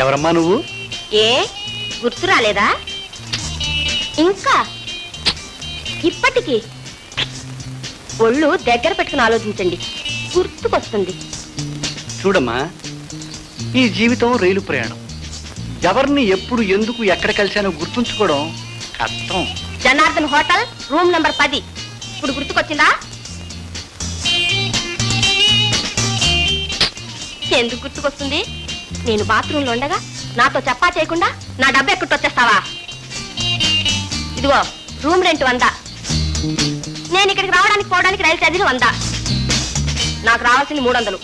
ఎవరమ్మా నువ్వు? ఏ గుర్తు రాలేదా? ఇంకా? ఇప్పటికి ఒళ్ళు దగ్గర పెట్టుకుని ఆలోచించండి. గుర్తుకొస్తుంది. చూడమ్మా ఈ జీవితం రైలు ప్రయాణం. ఎవరిని ఎప్పుడు ఎందుకు ఎక్కడ కలిశానో గుర్తుంచుకోవడం కష్టం. జనార్దన్ హోటల్ రూమ్ నంబర్ పది. ఇప్పుడు గుర్తుకొచ్చిందా? ఎందుకు గుర్తుకొస్తుంది? నేను బాత్రూంలో ఉండగా నాతో చెప్పా చేయకుండా నా డబ్బు ఎక్కడికి వచ్చేస్తావా? ఇదిగో రూమ్ రెంట్ వంద. నేను ఇక్కడికి రావడానికి పోవడానికి రైలు ఛార్జీలు వంద. నాకు రావాల్సింది మూడు వందలు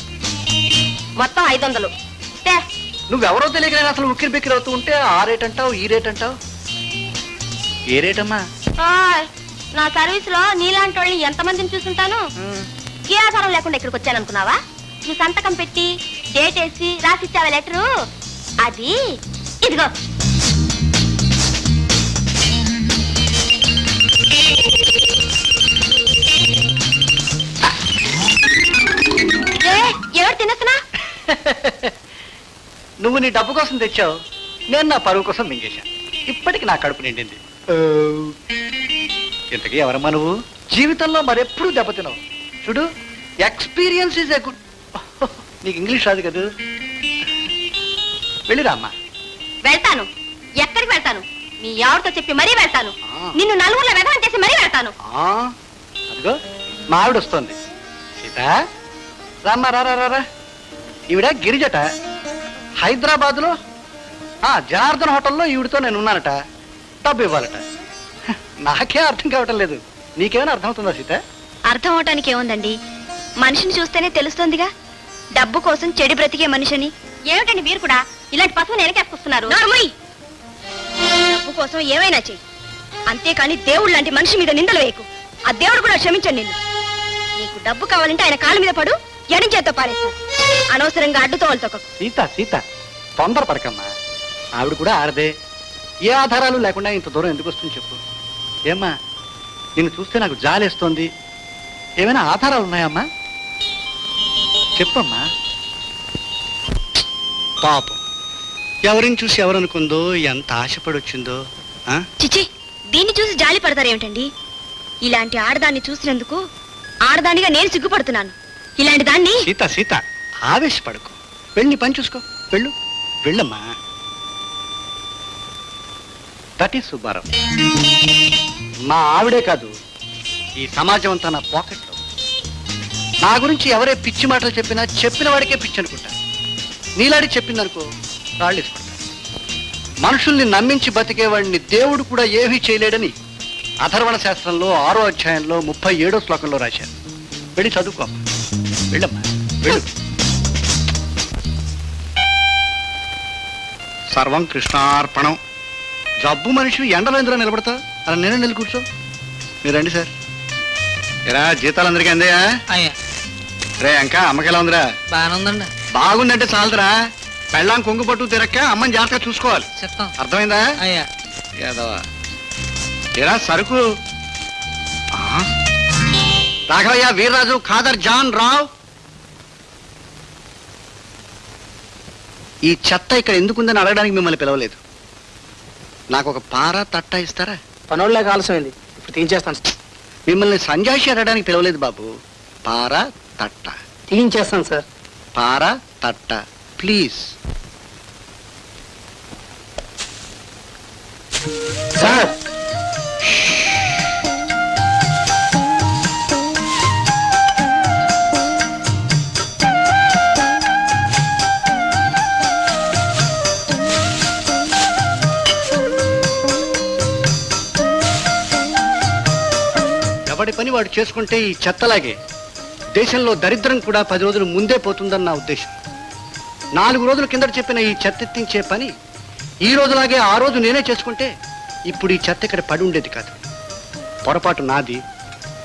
మొత్తం ఐదు వందలు నువ్వెవరో తెలియక అసలు ఉక్కిరి బిక్కిరి అవుతూ ఉంటే ఆ రేట్ అంటావు ఈ రేట్ అంటావు? ఏ రేట్ అమ్మా ఓయ్, నా సర్వీస్లో నీలాంటి వాళ్ళని ఎంతమందిని చూసుంటాను? ఏ ఆధారం లేకుండా ఇక్కడికి వచ్చాను అనుకున్నావా నువ్వు సంతకం పెట్టి డేట్ వేసి రాసిచ్చావా లెటరు? అది ఇదిగో. ఏ, ఎవరు తినేస్తున్నా? నువ్వు నీ డబ్బు కోసం తెచ్చావు. నేను నా పరువు కోసం మింగేశాను ఇప్పటికి నా కడుపు నిండింది. ఇంతకీ ఎవరమ్మా నువ్వు? జీవితంలో మరెప్పుడు దెబ్బతినవు. చూడు ఎక్స్పీరియన్స్ ఇస్ ఎ గుడ్ నీకు ఇంగ్లీష్ రాదు కదా? వెళ్ళిరా అమ్మా. వెళ్తాను. ఎక్కడికి వెళ్తాను? మీ ఎవరితో చెప్పి మరీ వెళ్తాను. నిన్ను నలుగురిలో వెధవం చేసి మరీ వెళ్తాను. ఆ, అదిగో మా ఆవిడ వస్తుంది. సీత రామ్మా రా రా, రా రా. ఈవిడ గిరిజట. హైదరాబాద్లో ఆ, జనార్దన్ హోటల్లో ఈవిడతో నేను ఉన్నానట. డబ్బు ఇవ్వాలట. నాకే అర్థం కావటం లేదు. నీకేమైనా అర్థమవుతుందా సీత? అర్థం అవటానికి ఏముందండి? మనిషిని చూస్తేనే తెలుస్తోందిగా. డబ్బు కోసం చెడి బ్రతికే మనిషిని. ఏమిటండి మీరు కూడా? ఇలాంటి పశువుని వెనకేసుకొస్తున్నారు! డబ్బు కోసం ఏమైనా చెయ్యి. అంతేకాని దేవుడు లాంటి మనిషి మీద నిందలు వేయకు. ఆ దేవుడు కూడా క్షమించండి నిన్ను. నీకు డబ్బు కావాలంటే ఆయన కాళ్ళ మీద పడు ఎడం చేత్తో పారేస్తాను అనవసరంగా అడ్డుతో తొక్కకు. సీత సీత తొందర పడకమ్మా ఆవిడ కూడా ఆడదే. ఏ ఆధారాలు లేకుండా ఇంత దూరం ఎందుకు వస్తుంది చెప్పు. ఏమ్మా నిన్ను చూస్తే నాకు జాలేస్తోంది. ఏమైనా ఆధారాలు ఉన్నాయమ్మా? చెప్పమ్మా. పాపం. ఎవరిని చూసి ఎవరనుకుందో ఎంత ఆశపడి వచ్చిందో ఆ? చిచి దీన్ని చూసి జాలి పడతారేమిటండి ఇలాంటి ఆడదాన్ని చూసినందుకు ఆడదానిగా నేను సిగ్గుపడుతున్నాను. ఇలాంటి దాన్ని సీత సీత ఆవేశపడకు. వెళ్ళి పని చూసుకో. వెళ్ళు. వెళ్ళమ్మా. That is Subbarao. మా ఆవిడే కాదు ఈ సమాజం అంతా నా పాకెట్లో. నా గురించి ఎవరే పిచ్చి మాటలు చెప్పినా చెప్పిన వాడికే పిచ్చి అనుకుంటా. నీలాడి చెప్పిందనుకో రాళ్ళు మనుషుల్ని నమ్మించి బతికేవాడిని దేవుడు కూడా ఏమీ చేయలేడని అధర్వణ శాస్త్రంలో ఆరో అధ్యాయంలో ముప్పై ఏడో శ్లోకంలో రాశారు. వెళ్ళి చదువుకో వెళ్ళమ్మా. వెళ్ళు. సర్వం కృష్ణార్పణం. జబ్బు మనిషి ఎండలో ఎందులో నిలబడతా? అలా నేను నిలు కూర్చో. మీరు రండి సార్. ఎరా జీతాలు అందరికీ అందాయా? అయ్యా. రే ఇంకా అమ్మకి ఎలా ఉందిరా? బాగానే ఉందండి బాగుందంటే చాలదురా. పెళ్ళాం కొంగు పట్టు తిరక్క అమ్మని జాగ్రత్తగా చూసుకోవాలి. చెప్తాం. అర్థమైందా? అయ్యా. యాదవా ఎరా సరుకు? రాఘవయ్య వీర్రాజు ఖాదర్ జాన్ రావ్. ఈ చెత్త ఇక్కడ ఎందుకుందని అడగడానికి మిమ్మల్ని పిలవలేదు. నాకు ఒక పార తట్ట ఇస్తారా? పనోళ్ళకి ఆలస్యమైంది. ఇప్పుడు తీయించేస్తాను. మిమ్మల్ని సంజాయిషి అడగడానికి పిలవలేదు బాబు. పార తట్ట. తీయించేస్తాను సార్. పార తట్ట. ప్లీజ్. సార్! వాడు చేసుకుంటే ఈ చెత్తలాగే. దేశంలో దరిద్రం కూడా పది రోజులు ముందే పోతుందని నా ఉద్దేశం. నాలుగు రోజుల కిందట చెప్పిన ఈ చెత్త ఎత్తించే పని ఈ రోజులాగే ఆ రోజు నేనే చేసుకుంటే ఇప్పుడు ఈ చెత్త ఇక్కడ పడి ఉండేది కాదు. పొరపాటు నాది.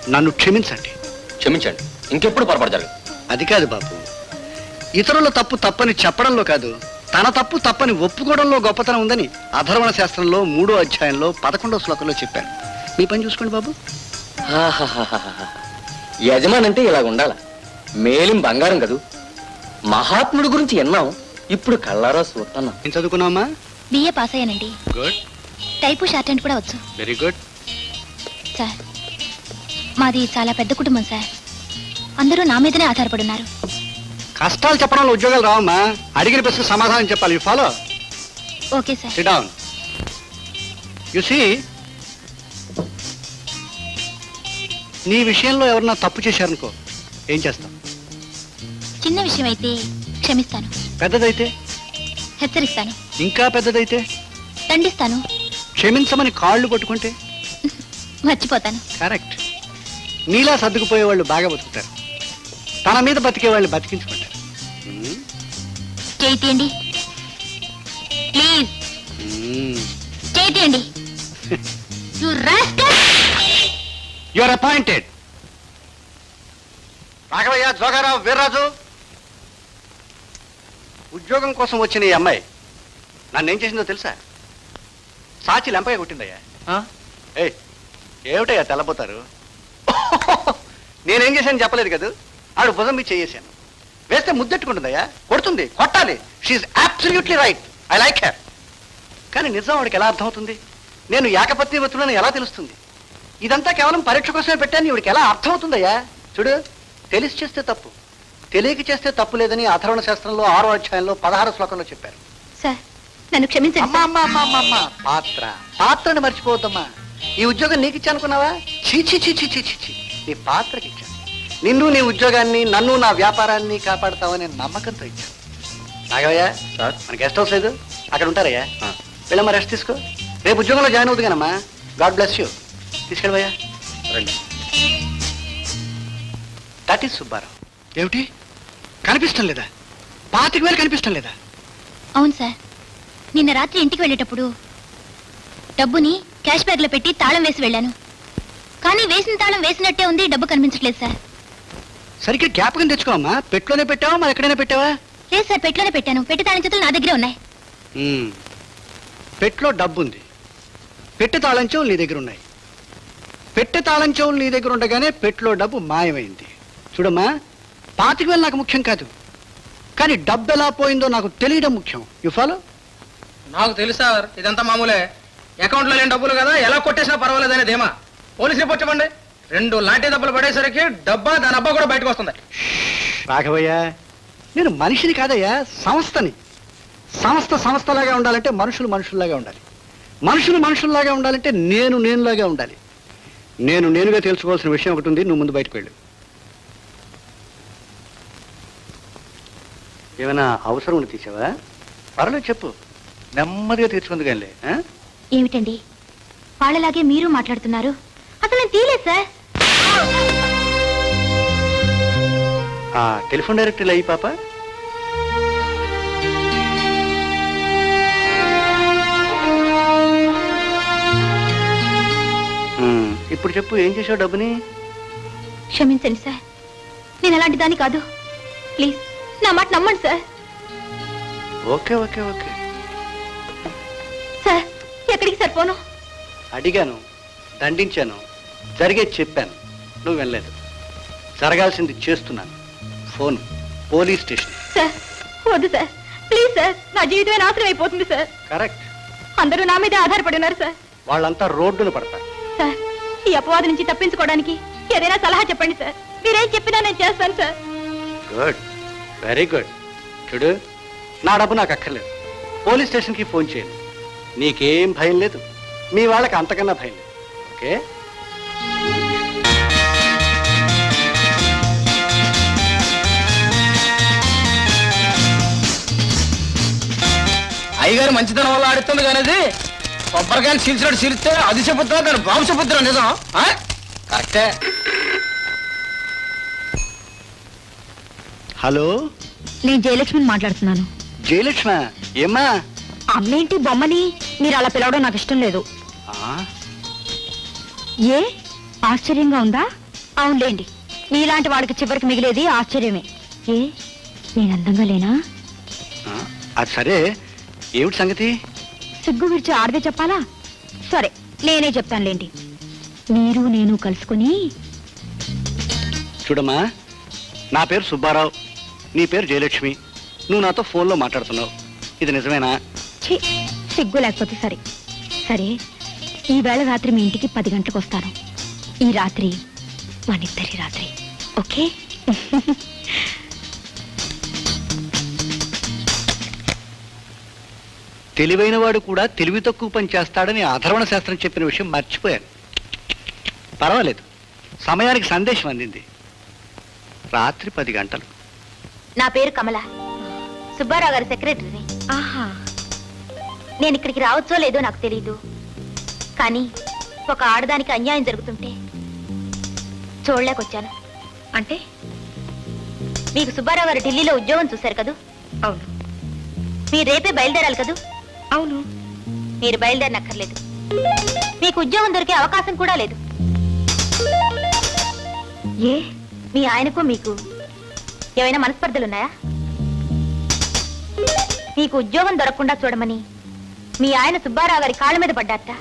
నన్ను క్షమించండి. క్షమించండి. ఇంకెప్పుడు పొరపాటు జరగదు. అది కాదు బాబు. ఇతరుల తప్పు తప్పని చెప్పడంలో కాదు తన తప్పు తప్పని ఒప్పుకోవడంలో గొప్పతనం ఉందని అధర్వణ శాస్త్రంలో మూడో అధ్యాయంలో పదకొండో శ్లోకంలో చెప్పారు. మీ పని చూసుకోండి బాబు. ఆహాహాహాహా. యజమాని అంటే ఇలా ఉండాల. మేలిం బంగారం కదూ. మహాత్ముడి గురించి విన్నాం ఇప్పుడు కళ్ళారా చూస్తున్నాం ఏం చదువుకున్నావమ్మా? బిఏ పాస్ అయ్యానండి. గుడ్ టైపు షార్ట్ హ్యాండ్ కూడా వచ్చు. వెరీ గుడ్ సార్ మాది చాలా పెద్ద కుటుంబం సార్ అందరూ నా మీదనే ఆధారపడి ఉన్నారు కష్టాలు చెప్పడంలో ఉద్యోగాలు రావమ్మా. అడిగిన ప్రశ్న సమాధానం చెప్పాలి. You follow okay sir sit down you see నీ విషయంలో ఎవరన్నా తప్పు చేశారనుకో ఏం చేస్తాం? చిన్న విషయం అయితే క్షమిస్తాను. పెద్దదైతే? హెచ్చరిస్తాను. ఇంకా పెద్దదైతే? దండిస్తాను. క్షమించమని కాళ్ళు పట్టుకుంటే మర్చిపోతాను. కరెక్ట్. నీలా సర్దుకుపోయే వాళ్ళు బాగా బతుకుతారు. తన మీద బతికే వాళ్ళు బతికించుకుంటారు? చేయి తీయండి ప్లీజ్. Hmm. చేయి తీయండి You rascal! You are appointed Raghavayya Jogarao Veerraju. ఉద్యోగం కోసం వచ్చిన ఈ అమ్మాయి నన్ను ఏం చేసిందో తెలుసా? సాచి లెంపగా కొట్టిందయ్యా. ఏయ్ ఏమిటయ్యా తెల్లబోతారు? నేనేం చేశాను చెప్పలేదు కదా? ఆడు భుజం మీద చేసాను వేస్తే ముద్దెట్టుకుంటుందయ్యా. కొడుతుంది కొట్టాలి. She absolutely right I like her కానీ నిజం వాడికి ఎలా అర్థమవుతుంది? నేను ఏకపత్నివతులని ఎలా తెలుస్తుంది? ఇదంతా కేవలం పరీక్ష కోసమే పెట్టాను. ఇవిడికి ఎలా అర్థమవుతుందయ్యా? చూడు తెలిసి చేస్తే తప్పు. తెలియక చేస్తే తప్పు లేదని అథర్వణ శాస్త్రంలో ఆరో అధ్యాయంలో పదహారు శ్లోకంలో చెప్పారు. సార్ నన్ను క్షమించండి అమ్మా అమ్మా అమ్మా అమ్మా అమ్మా. పాత్ర. పాత్రని మర్చిపోవద్దమ్మా. ఈ ఉద్యోగం నీకు ఇచ్చానుకున్నావా చీ చీ చీ చీ చీ చీ చీ నీ పాత్రకి ఇచ్చాను నిన్ను నీ ఉద్యోగాన్ని నన్ను నా వ్యాపారాన్ని కాపాడుతావనే నమ్మకంతో ఇచ్చాను. నాగవయ్య సార్. మన గెస్ట్ హౌస్ లేదు. అక్కడ ఉంటారయ్యా. వెళ్ళమ్మా రెస్ట్ తీసుకో. రేపు ఉద్యోగంలో జాయిన్ అవుతుంది కనమ్మా గాడ్ బ్లెస్ యూ. తీసుకెళ్ళవయ్యా రండి. That is Subbarao. ఏమిటి? కనిపిస్తాం లేదా? పాతిక వేలు కనిపిస్తాం లేదా? అవును సార్. నిన్న రాత్రి ఇంటికి వెళ్ళేటప్పుడు డబ్బుని క్యాష్ బ్యాగ్లో పెట్టి తాళం వేసి వెళ్ళాను. కానీ వేసిన తాళం వేసినట్టే ఉంది డబ్బు కనిపించట్లేదు సార్. సరిగ్గా జ్ఞాపకం తెచ్చుకోమ్మా. పెట్టులోనే పెట్టావా? మరి ఎక్కడైనా పెట్టావా? లేదు సార్ పెట్టిలోనే పెట్టాను. పెట్టి తాళం చేతులు నా దగ్గరే ఉన్నాయి. మ్మ్. పెట్టులో డబ్బు ఉంది పెట్టె తాళం చెవులు నీ దగ్గర ఉన్నాయి. పెట్టె తాళం చెవులు నీ దగ్గర ఉండగానే పెట్టులో డబ్బు మాయమైంది. చూడమ్మా పాతిక వేలు నాకు ముఖ్యం కాదు. కానీ డబ్బు ఎలా పోయిందో నాకు తెలియడం ముఖ్యం. యు ఫాలో నాకు తెలుసు సార్ ఇదంతా మామూలే. అకౌంట్లో లేని డబ్బులు కదా ఎలా కొట్టేసినా పర్వాలేదనే ధీమా. పోలీస్ రిపోర్ట్ ఇవ్వండి. రెండు లాంటి దెబ్బలు పడేసరికి డబ్బా దాని అబ్బా కూడా బయటకు వస్తుంది. రాఘవయ్య నేను మనిషిని కాదయ్యా సంస్థని. సంస్థ సంస్థలాగా ఉండాలంటే మనుషులు మనుషుల్లాగా ఉండాలి. మనుషులు మనుషుల్లాగా ఉండాలంటే నేను నేనులాగా ఉండాలి. నేను నేనుగా తెలుసుకోవాల్సిన విషయం ఒకటి ఉంది. నువ్వు ముందు బయటకు వెళ్ళు. ఏమైనా అవసరం ఉండి తీసావా? పర్లేదు చెప్పు. నెమ్మదిగా తీర్చుకుంది కానీ ఏమిటండి? వాళ్ళలాగే మీరు మాట్లాడుతున్నారు. అసలు నేను తీలేదు సార్. ఆ టెలిఫోన్ డైరెక్టర్లు అయ్యి పాప. ఇప్పుడు చెప్పు ఏం చేసావు డబ్బుని? క్షమించండి సార్. నేను అలాంటి దాన్ని కాదు. ప్లీజ్ నా మాట నమ్మండి sir. Okay okay okay. Sir ఎక్కడికి సరిపోను అడిగాను దండించాను జరిగేది చెప్పాను. నువ్వు వెళ్ళలేదు. జరగాల్సింది చేస్తున్నాను. Phone police station. సార్ వద్దు సార్. ప్లీజ్ సార్ నా జీవితమే నాశనం అయిపోతుంది సార్. కరెక్ట్. అందరూ నా మీదే ఆధారపడి ఉన్నారు సార్. వాళ్ళంతా రోడ్డున పడతారు. సార్ ఈ అపవాదు నుంచి తప్పించుకోవడానికి ఏదైనా సలహా చెప్పండి సార్. మీరేం చెప్పినా నేను చేస్తాను సార్. గుడ్. Very good. చూడు నా డబ్బు నాకు అక్కర్లేదు. పోలీస్ స్టేషన్కి ఫోన్ చేయండి. నీకేం భయం లేదు. మీ వాళ్ళకి అంతకన్నా భయం లేదు. ఓకే? అయ్యగారు మంచితనం వల్ల ఆడుతుంది కానీ అది కొబ్బరికాయలు చీల్చినట్టు చీలిస్తే అది చెబుతున్నా దాని బాబు చెబుతున్నా నిజం? కరెక్టే. హలో? నేను జయలక్ష్మిని మాట్లాడుతున్నాను. జయలక్ష్మ? ఏమ్మా? అమ్మేంటి బొమ్మని? మీరు అలా పిలవడం నాకు ఇష్టం లేదు. ఆ, ఏ? ఆశ్చర్యంగా ఉందా? అవునులేండి. నీలాంటి వాడికి చివరికి మిగిలేది ఆశ్చర్యమే. ఏ? నేను అందంగా లేనా? ఆ, అది సరే. ఏమిటి సంగతి? సిగ్గు విడిచి ఆడదే చెప్పాలా? సరే నేనే చెప్తానులేండి. మీరు నేను కలుసుకొని చూడమ్మా నా పేరు సుబ్బారావు నీ పేరు జయలక్ష్మి. నువ్వు నాతో ఫోన్లో మాట్లాడుతున్నావు. ఇది నిజమేనా? ఛీ, సిగ్గు లేకపోతే సరే. సరే ఈ వేళ రాత్రి మీ ఇంటికి పది గంటలకు వస్తాను. ఈ రాత్రి మనిద్దరి రాత్రి. ఓకే? తెలివైన వాడు కూడా తెలివి తక్కువ పని చేస్తాడని అధర్వణ శాస్త్రం చెప్పిన విషయం మర్చిపోయాను. పర్వాలేదు. సమయానికి సందేశం అందింది. రాత్రి పది గంటలు. నా పేరు కమల. సుబ్బారావు గారి సెక్రటరీని. ఆహా. నేను ఇక్కడికి రావచ్చో లేదో నాకు తెలియదు కానీ ఒక ఆడదానికి అన్యాయం జరుగుతుంటే చూడలేకొచ్చాను. అంటే? మీకు సుబ్బారావు గారు ఢిల్లీలో ఉద్యోగం చూశారు కదూ? అవును. మీరు రేపే బయలుదేరాలి కదూ? అవును. మీరు బయలుదేరనక్కర్లేదు. మీకు ఉద్యోగం దొరికే అవకాశం కూడా లేదు. ఏ? మీ ఆయనకు మీకు? ఏమైనా మనస్పర్ధలున్నాయా? మీకు ఉద్యోగం దొరకకుండా చూడమని మీ ఆయన సుబ్బారావు గారి కాళ్ళ మీద పడ్డారట.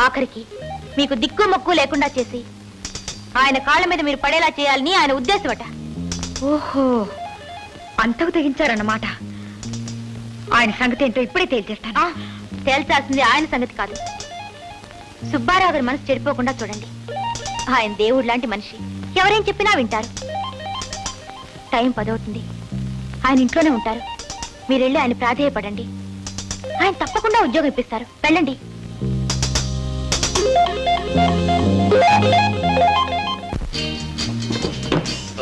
ఆఖరికి మీకు దిక్కు మొక్కు లేకుండా చేసి ఆయన కాళ్ళ మీద మీరు పడేలా చేయాలని ఆయన ఉద్దేశమట. ఓహో. అంతకు తెగించారన్నమాట. ఆయన సంగతి ఏంటో ఇప్పుడే తేల్చేస్తాను. తేల్చాల్సింది ఆయన సంగతి కాదు. సుబ్బారావు గారి మనసు చెడిపోకుండా చూడండి. ఆయన దేవుడు లాంటి మనిషి. ఎవరేం చెప్పినా వింటారు. టైం పదవుతుంది. ఆయన ఇంట్లోనే ఉంటారు. మీరు వెళ్ళి ఆయన ప్రాధేయపడండి. ఆయన తప్పకుండా ఉద్యోగం ఇప్పిస్తారు. వెళ్ళండి.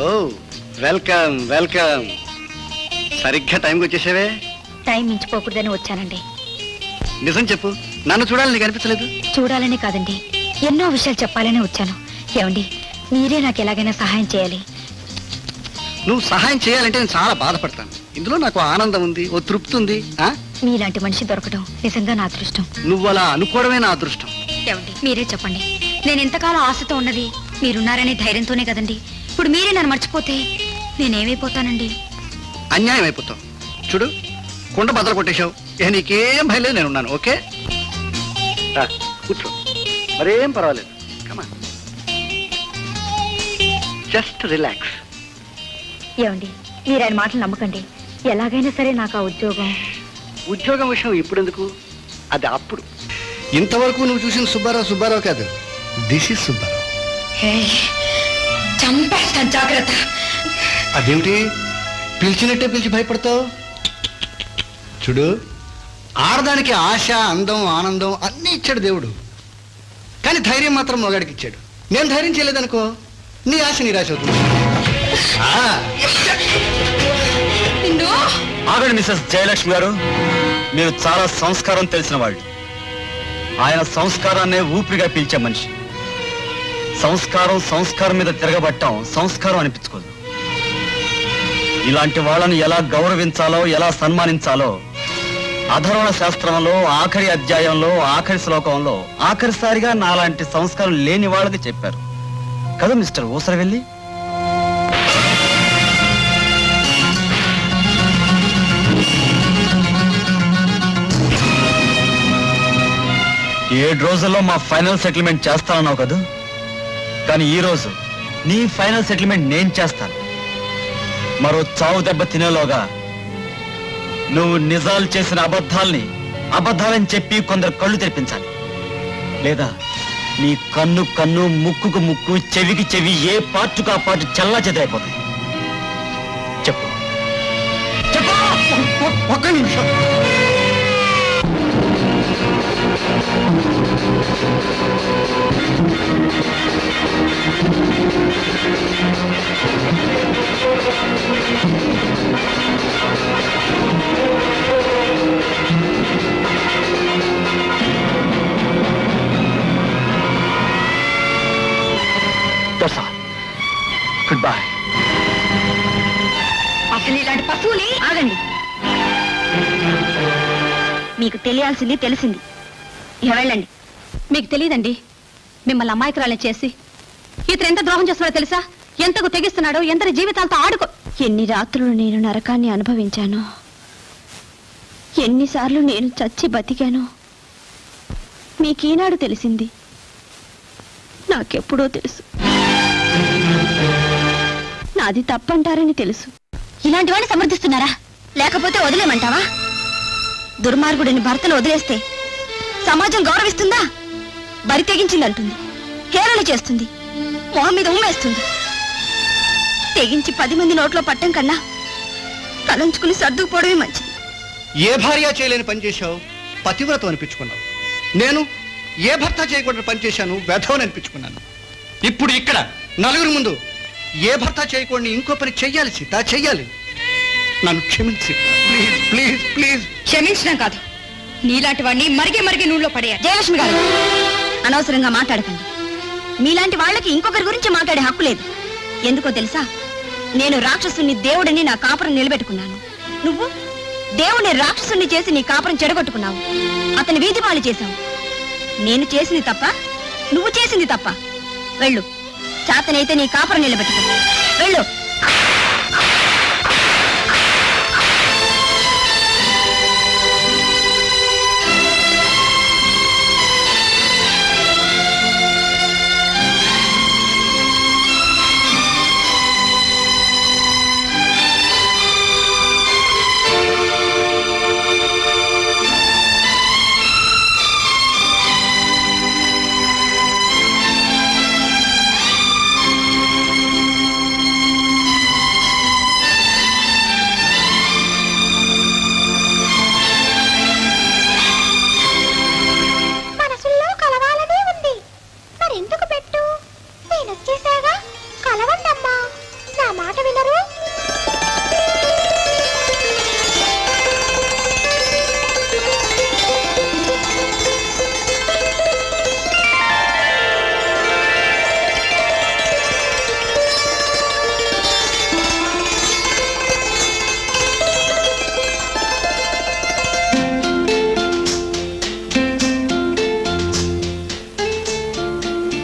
Oh welcome welcome. సరిగ్గా టైంకి వచ్చేసావే? టైం మించిపోకూడదని వచ్చానండి. నిజం చెప్పు. నన్ను చూడాలని నీకు అనిపించలేదు? చూడాలనే కాదండి. ఎన్నో విషయాలు చెప్పాలని వచ్చాను. ఏమండి మీరే నాకు ఎలాగైనా సహాయం చేయాలి. నువ్వు సహాయం చేయాలంటే నేను చాలా బాధపడతాను. ఇందులో నాకు ఆనందం ఉంది ఓ తృప్తి ఉంది ఆ? మీలాంటి మనిషి దొరకడం నిజంగా నా అదృష్టం. నువ్వు అలా అనుకోవడమే నా అదృష్టం. ఏమండి మీరే చెప్పండి. నేను ఎంతకాలం ఆశతో ఉన్నది మీరున్నారనే ధైర్యంతోనే కదండి. ఇప్పుడు మీరే నన్ను మర్చిపోతే నేనేమైపోతానండి? అన్యాయం అయిపోతావు చూడు కుండ బద్దలు కొట్టేశావు. ఇక నీకేం భయం లేదు నేను ఉన్నాను ఓకే? రా, కూర్చో. మరేం పర్వాలేదు. కమా జస్ట్ రిలాక్స్ ఏమండి మీరు ఆయన మాటలు నమ్మకండి. ఎలాగైనా సరే నాకు ఆ ఉద్యోగం. ఉద్యోగం విషయం ఇప్పుడెందుకు? అది అప్పుడు. ఇంతవరకు నువ్వు చూసిన సుబ్బారావు సుబ్బారావు కాదు. This is Subbarao. చంపేస్తాను జాగ్రత్త. అదేమిటి? పిలిచినట్టే పిలిచి భయపడతావు? చూడు ఆడదానికి ఆశ అందం ఆనందం అన్నీ ఇచ్చాడు దేవుడు. కానీ ధైర్యం మాత్రం మొగాడికి ఇచ్చాడు. నేను ధైర్యం చేయలేదనుకో నీ ఆశ నిరాశ అవుతుంది. ఆ, ఆగండి మిస్సెస్ జయలక్ష్మి గారు. మీరు చాలా సంస్కారం తెలిసిన వాళ్ళు. ఆయన సంస్కారాన్నే ఊపిరిగా పీల్చే మనిషి. సంస్కారం సంస్కారం మీద తిరగబట్టం సంస్కారం అనిపించుకోదు. ఇలాంటి వాళ్ళని ఎలా గౌరవించాలో ఎలా సన్మానించాలో అధర్వణ శాస్త్రంలో ఆఖరి అధ్యాయంలో ఆఖరి శ్లోకంలో ఆఖరిసారిగా నాలాంటి సంస్కారం లేని వాళ్ళకి చెప్పారు. కదా మిస్టర్ ఊసరవెల్లి? ఏడు రోజుల్లో మా ఫైనల్ సెటిల్మెంట్ చేస్తానన్నావు కదా? కానీ ఈ రోజు నీ ఫైనల్ సెటిల్మెంట్ నేను చేస్తాను. మరో చావు దెబ్బ తినేలోగా నువ్వు నిజాలు చేసిన అబద్ధాల్ని అబద్ధాలని చెప్పి కొందరు కళ్ళు తెరిపించాలి. లేదా నీ కన్ను కన్ను ముక్కుకు ముక్కు చెవికి చెవి ఏ పార్టుకు ఆ పాటు చల్లా చెదరైపోతాయి చెప్పు. చెప్పు! ఒక్క నిమిషం. గుడ్ అసలు ఇలాంటి పశువుని ఆగండి. మీకు తెలియాల్సింది తెలిసింది. ఇక వెళ్ళండి. మీకు తెలియదండి. మిమ్మల్ని అమాయకురాలని చేసి ఇతను ఎంత ద్రోహం చేస్తున్నాడో తెలుసా? ఎంతకు తెగిస్తున్నాడో ఎంతటి జీవితాలతో ఆడుకో ఎన్ని రాత్రులు నేను నరకాన్ని అనుభవించాను. ఎన్నిసార్లు నేను చచ్చి బతికాను. మీకీనాడు తెలిసింది. నాకెప్పుడో తెలుసు. నాది తప్పంటారని తెలుసు. ఇలాంటి వాడిని సమర్థిస్తున్నారా? లేకపోతే వదిలేమంటావా? దుర్మార్గుడిని భర్తను వదిలేస్తే సమాజం గౌరవిస్తుందా? బరి తెగించిందంటుంది. హేళన చేస్తుంది. మొహం మీద ఉమ్మేస్తుంది. తెగించి పది మంది నోట్లో పట్టం కన్నా తలంచుకుని సర్దుకుపోవడమే మంచిది. ఏ భార్య చేయలేని పని చేశావు? పతివ్రతం అనిపించుకున్నావు. నేను ఏ భర్త చేయకుండా పని చేశాను? వ్యధవని అనిపించుకున్నాను. ఇప్పుడు ఇక్కడ నలుగురు ముందు ఏ భర్త చేయకుండా ఇంకో పని చెయ్యాలి సీత చెయ్యాలి. నన్ను క్షమించి. Please please please. క్షమించడం కాదు. నీలాంటి వాడిని మరిగే మరిగే నూనెలో పడేయాలి. జయలక్ష్మి గారు అనవసరంగా మాట్లాడకండి. మీలాంటి వాళ్ళకి ఇంకొకరి గురించి మాట్లాడే హక్కు లేదు. ఎందుకో తెలుసా? నేను రాక్షసుని దేవుడిని నా కాపురం నిలబెట్టుకున్నాను. నువ్వు దేవుని రాక్షసుని చేసి నీ కాపురం చెడగొట్టుకున్నావు. అతని వీధి పాలు చేశావు. నేను చేసింది తప్ప నువ్వు చేసింది తప్ప. వెళ్ళు. చేతనైతే నీ కాపురం నిలబెట్టుకో వెళ్ళు.